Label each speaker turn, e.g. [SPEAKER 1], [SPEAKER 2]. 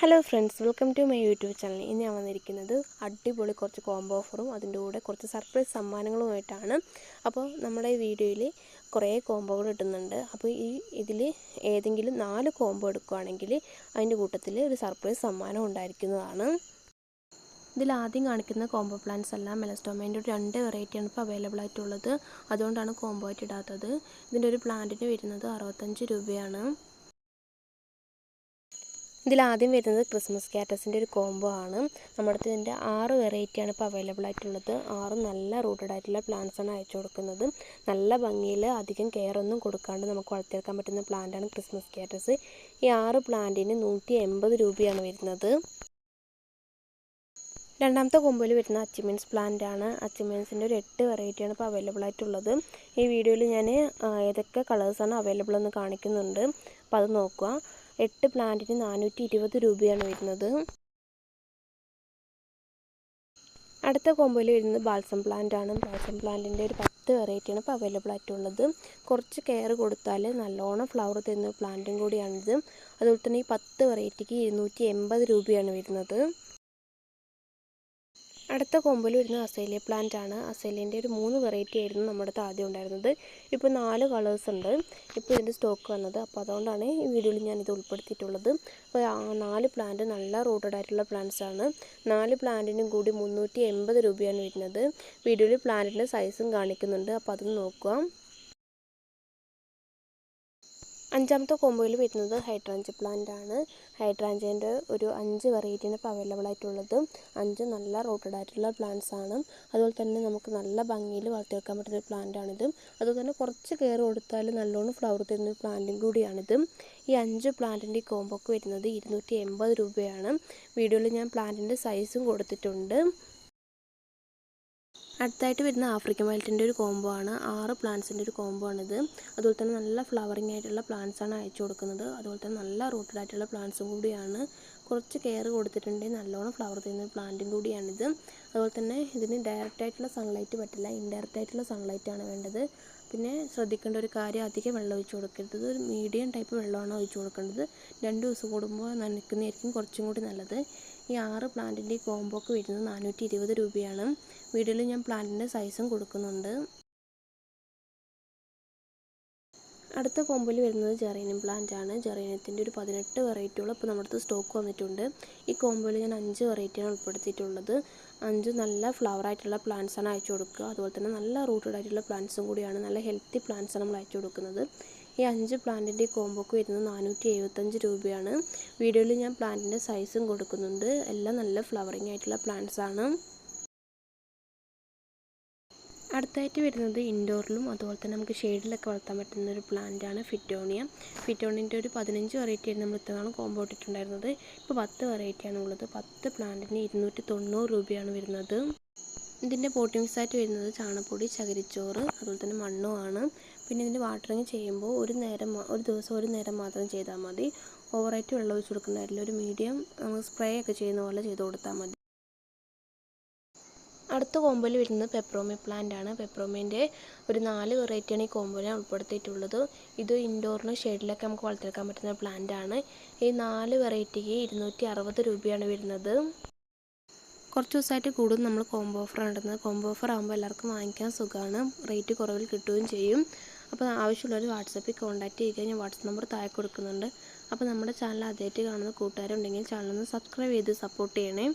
[SPEAKER 1] Hello friends welcome to my YouTube channel ഇന്ന് ഞാൻ വന്നിരിക്കുന്നത് അടിപൊളി കുറച്ച് കോംബോ ഓഫറും അതിന്റെ കൂടെ കുറച്ച് സർപ്രൈസ് സമ്മാനങ്ങളുമായിട്ടാണ്. അപ്പോൾ നമ്മുടെ വീഡിയോയിൽ കുറേ കോംബോകൾ കിട്ടുന്നുണ്ട്. അപ്പോൾ ഈ ഇതിൽ ഏതെങ്കിലും നാല് കോംബോ എടുക്കുകയാണെങ്കിൽ അതിന്റെ കൂട്ടത്തിൽ ഒരു സർപ്രൈസ് സമ്മാനം ഉണ്ടായിരിക്കുന്നതാണ്. ഇതിൽ ആദ്യം കാണിക്കുന്ന കോംബോ പ്ലാൻസ് എല്ലാം മെലസ്റ്റോമേന്റെ ഒരു രണ്ട് വെറൈറ്റിയാണ് ഇപ്പോൾ അവൈലബിൾ ആയിട്ടുള്ളത്. അതുകൊണ്ടാണ് കോംബോ ആയിട്ട് ഇടാത്തത്. ഇതിന്റെ ഒരു പ്ലാന്റിന് വരുന്നത് അറുപത്തഞ്ച് രൂപയാണ്. ഇതിൽ ആദ്യം വരുന്നത് ക്രിസ്മസ് കാറ്റസിന്റെ ഒരു കോംബോ ആണ്. നമ്മുടെ അടുത്ത് ഇതിന്റെ ആറ് വെറൈറ്റിയാണ് ഇപ്പോൾ അവൈലബിൾ ആയിട്ടുള്ളത്. ആറ് നല്ല റൂട്ടഡ് ആയിട്ടുള്ള പ്ലാന്റ്സ് ആണ് അയച്ചു കൊടുക്കുന്നത്. നല്ല ഭംഗിയിൽ അധികം കെയർ ഒന്നും കൊടുക്കാണ്ട് നമുക്ക് വളർത്തിയെടുക്കാൻ പറ്റുന്ന പ്ലാന്റാണ് ക്രിസ്മസ് കാറ്റസ് ഈ ആറ് പ്ലാന്റിന് നൂറ്റി എൺപത് രൂപയാണ് വരുന്നത്. രണ്ടാമത്തെ കൊമ്പിൽ വരുന്ന അച്ചിമീൻസ് പ്ലാന്റ് ആണ്. അച്ചിമീൻസിന്റെ ഒരു എട്ട് വെറൈറ്റിയാണ് ഇപ്പോൾ അവൈലബിൾ ആയിട്ടുള്ളത്. ഈ വീഡിയോയിൽ ഞാൻ ഏതൊക്കെ കളേഴ്സാണ് അവൈലബിൾ എന്ന് കാണിക്കുന്നുണ്ട്. അപ്പോൾ അത് നോക്കുക. എട്ട് പ്ലാന്റിന് നാനൂറ്റി ഇരുപത് രൂപയാണ് വരുന്നത്. അടുത്ത കോമ്പോയിൽ വരുന്നത് ബാൽസം പ്ലാന്റ് ആണ്. ബാൽസം പ്ലാന്റിന്റെ ഒരു പത്ത് വെറൈറ്റിയാണ് ഇപ്പോൾ അവൈലബിൾ ആയിട്ടുള്ളത്. കുറച്ച് കെയർ കൊടുത്താൽ നല്ലോണം ഫ്ലവർ തരുന്ന പ്ലാന്റും കൂടിയാണിത്. അതുപോലെ തന്നെ ഈ പത്ത് വെറൈറ്റിക്ക് ഇരുന്നൂറ്റി രൂപയാണ് വരുന്നത്. അടുത്ത കൊമ്പിൽ വരുന്ന അസേലിയ പ്ലാന്റ് ആണ്. അസേലിയന്റെ ഒരു മൂന്ന് വെറൈറ്റി ആയിരുന്നു നമ്മുടെ ആദ്യം ഉണ്ടായിരുന്നത്. ഇപ്പോൾ നാല് കളേഴ്സ് ഉണ്ട്. ഇപ്പോൾ ഇതിന്റെ സ്റ്റോക്ക് വന്നത്. അപ്പോൾ അതുകൊണ്ടാണ് ഈ വീഡിയോയിൽ ഞാനിത് ഉൾപ്പെടുത്തിയിട്ടുള്ളത്. അപ്പോൾ നാല് പ്ലാന്റ് നല്ല റൂട്ടഡ് ആയിട്ടുള്ള പ്ലാന്റ്സ് ആണ്. നാല് പ്ലാന്റിനും കൂടി മുന്നൂറ്റി എൺപത് രൂപയാണ് വരുന്നത്. വീഡിയോയിൽ പ്ലാന്റിന്റെ സൈസും കാണിക്കുന്നുണ്ട്. അപ്പോൾ അത് നോക്കുക. അഞ്ചാമത്തെ കോമ്പോയിൽ വരുന്നത് ഹൈഡ്രാഞ്ച് പ്ലാന്റ് ആണ് ഹൈഡ്രാഞ്ചിന്റെ ഒരു അഞ്ച് വെറൈറ്റിയാണ് ഇപ്പോൾ അവൈലബിൾ ആയിട്ടുള്ളത്. അഞ്ച് നല്ല റോട്ടഡ് ആയിട്ടുള്ള പ്ലാന്റ്സ് ആണ്. അതുപോലെ തന്നെ നമുക്ക് നല്ല ഭംഗിയിൽ വളർത്തിയെടുക്കാൻ പറ്റുന്ന ഒരു പ്ലാന്റ് ആണിത്. അതുപോലെ തന്നെ കുറച്ച് കെയർ കൊടുത്താൽ നല്ലോണം ഫ്ലവർ തരുന്ന ഒരു പ്ലാന്റും കൂടിയാണിത്. ഈ അഞ്ച് പ്ലാന്റിന്റെ കോമ്പോക്ക് വരുന്നത് ഇരുന്നൂറ്റി എൺപത് രൂപയാണ്. വീഡിയോയിൽ ഞാൻ പ്ലാന്റിന്റെ സൈസും കൊടുത്തിട്ടുണ്ട്. അടുത്തായിട്ട് വരുന്ന ആഫ്രിക്കൻ വൈൽറ്റിന്റെ ഒരു കോംബോ ആണ്. ആറ് പ്ലാന്റ്സിന്റെ ഒരു കോംബോ ആണിത്. അതുപോലെ തന്നെ നല്ല ഫ്ലവറിങ് ആയിട്ടുള്ള പ്ലാന്റ്സ് ആണ് അയച്ചു കൊടുക്കുന്നത്. അതുപോലെ തന്നെ നല്ല റൂട്ടഡ് ആയിട്ടുള്ള പ്ലാന്റ്സും കൂടിയാണ്. കുറച്ച് കെയർ കൊടുത്തിട്ടുണ്ടെങ്കിൽ നല്ലോണം ഫ്ലവർ തരുന്ന പ്ലാന്റും കൂടിയാണിത്. അതുപോലെ തന്നെ ഇതിന് ഡയറക്റ്റ് ആയിട്ടുള്ള സൺലൈറ്റ് പറ്റില്ല. ഇൻഡയറക്റ്റ് ആയിട്ടുള്ള സൺലൈറ്റ് ആണ് വേണ്ടത്. പിന്നെ ശ്രദ്ധിക്കേണ്ട ഒരു കാര്യം അധികം വെള്ളം ഒഴിച്ചു കൊടുക്കരുത്. ഒരു മീഡിയം ടൈപ്പ് വെള്ളമാണ് ഒഴിച്ചു കൊടുക്കേണ്ടത്. രണ്ട് ദിവസം കൂടുമ്പോൾ നനയ്ക്കുന്നതായിരിക്കും കുറച്ചും കൂടി നല്ലത്. ഈ ആറ് പ്ലാന്റിന്റെ കോംബോക്ക് വരുന്നത് നാനൂറ്റി ഇരുപത് രൂപയാണ്. വീഡിയോയിൽ ഞാൻ പ്ലാന്റിന്റെ സൈസും കൊടുക്കുന്നുണ്ട്. അടുത്ത കോമ്പോയിൽ വരുന്നത് ജെറീനിയം പ്ലാന്റ് ആണ്. ജെറീനിയത്തിന്റെ ഒരു പതിനെട്ട് വെറൈറ്റികൾ ഇപ്പോൾ നമ്മുടെ അടുത്ത് സ്റ്റോക്ക് വന്നിട്ടുണ്ട്. ഈ കോമ്പോയിൽ ഞാൻ അഞ്ച് വെറൈറ്റിയാണ് ഉൾപ്പെടുത്തിയിട്ടുള്ളത്. അഞ്ച് നല്ല ഫ്ലവർ ആയിട്ടുള്ള പ്ലാന്റ്സാണ് അയച്ചു കൊടുക്കുക. അതുപോലെ തന്നെ നല്ല റൂട്ടഡ് ആയിട്ടുള്ള പ്ലാന്റ്സും കൂടിയാണ്. നല്ല ഹെൽത്തി പ്ലാന്റ്സാണ് നമ്മൾ അയച്ചു കൊടുക്കുന്നത്. ഈ അഞ്ച് പ്ലാന്റിന്റെ കോമ്പൊക്കെ വരുന്നത് നാനൂറ്റി എഴുപത്തഞ്ച് രൂപയാണ്. വീഡിയോയിൽ ഞാൻ പ്ലാന്റിന്റെ സൈസും കൊടുക്കുന്നുണ്ട്. എല്ലാം നല്ല ഫ്ലവറിങ് ആയിട്ടുള്ള പ്ലാന്റ്സ് ആണ്. അടുത്തായിട്ട് വരുന്നത് ഇൻഡോറിലും അതുപോലെ തന്നെ നമുക്ക് ഷെയ്ഡിലൊക്കെ വളർത്താൻ പറ്റുന്ന ഒരു പ്ലാന്റ് ആണ് ഫിറ്റോണിയ. ഫിറ്റോണിന്റെ ഒരു പതിനഞ്ച് വെറൈറ്റിയാണ് നമ്മൾ ഇത്രനാളും കോമ്പോ ഇട്ടിട്ടുണ്ടായിരുന്നത്. ഇപ്പോൾ പത്ത് വെറൈറ്റിയാണ് ഉള്ളത്. പത്ത് പ്ലാന്റിന് ഇരുന്നൂറ്റി തൊണ്ണൂറ് രൂപയാണ് വരുന്നത്. ഇതിന്റെ പോട്ടിംഗ് ആയിട്ട് വരുന്നത് ചാണപ്പൊടി ചകിരിച്ചോറ് അതുപോലെ തന്നെ മണ്ണുമാണ് പിന്നെ ഇതിന്റെ വാട്ടറിങ് ചെയ്യുമ്പോൾ ഒരു നേരം ഒരു ദിവസം ഒരു നേരം മാത്രം ചെയ്താൽ മതി. ഓവറായിട്ട് വെള്ളം ഒഴിച്ച് കൊടുക്കേണ്ടതില്ല ഒരു മീഡിയം സ്പ്രേ ഒക്കെ ചെയ്യുന്ന പോലെ ചെയ്ത് കൊടുത്താൽ മതി. അടുത്ത കോമ്പോയിൽ വരുന്നത് പെപ്രോമി പ്ലാന്റ് ആണ്. പെപ്രോമിന്റെ ഒരു നാല് വെറൈറ്റിയാണ് ഈ കോമ്പോയിൽ ഉൾപ്പെടുത്തിയിട്ടുള്ളത്. ഇത് ഇൻഡോറിനും ഷെയ്ഡിലൊക്കെ നമുക്ക് വളർത്തിയെടുക്കാൻ പറ്റുന്ന പ്ലാന്റ് ആണ്. ഈ നാല് വെറൈറ്റിക്ക് ഇരുന്നൂറ്റി അറുപത് രൂപയാണ് വരുന്നത്. കുറച്ച് ദിവസമായിട്ട് കൂടുതൽ നമ്മൾ കോംബോ ഓഫർ ഉണ്ടെന്ന് കോംബോ ഓഫർ ആകുമ്പോൾ എല്ലാവർക്കും വാങ്ങിക്കാൻ സുഖമാണ്. റേറ്റ് കുറവിൽ കിട്ടുകയും ചെയ്യും. അപ്പോൾ ആവശ്യമുള്ളവർ വാട്സപ്പിൽ കോൺടാക്റ്റ് ചെയ്യുക. ഞാൻ വാട്സപ്പ് നമ്പർ താഴെ കൊടുക്കുന്നുണ്ട്. അപ്പോൾ നമ്മുടെ ചാനൽ ആദ്യമായിട്ട് കാണുന്ന കൂട്ടുകാരുണ്ടെങ്കിൽ ചാനൽ ഒന്ന് സബ്സ്ക്രൈബ് ചെയ്ത് സപ്പോർട്ട് ചെയ്യണേ.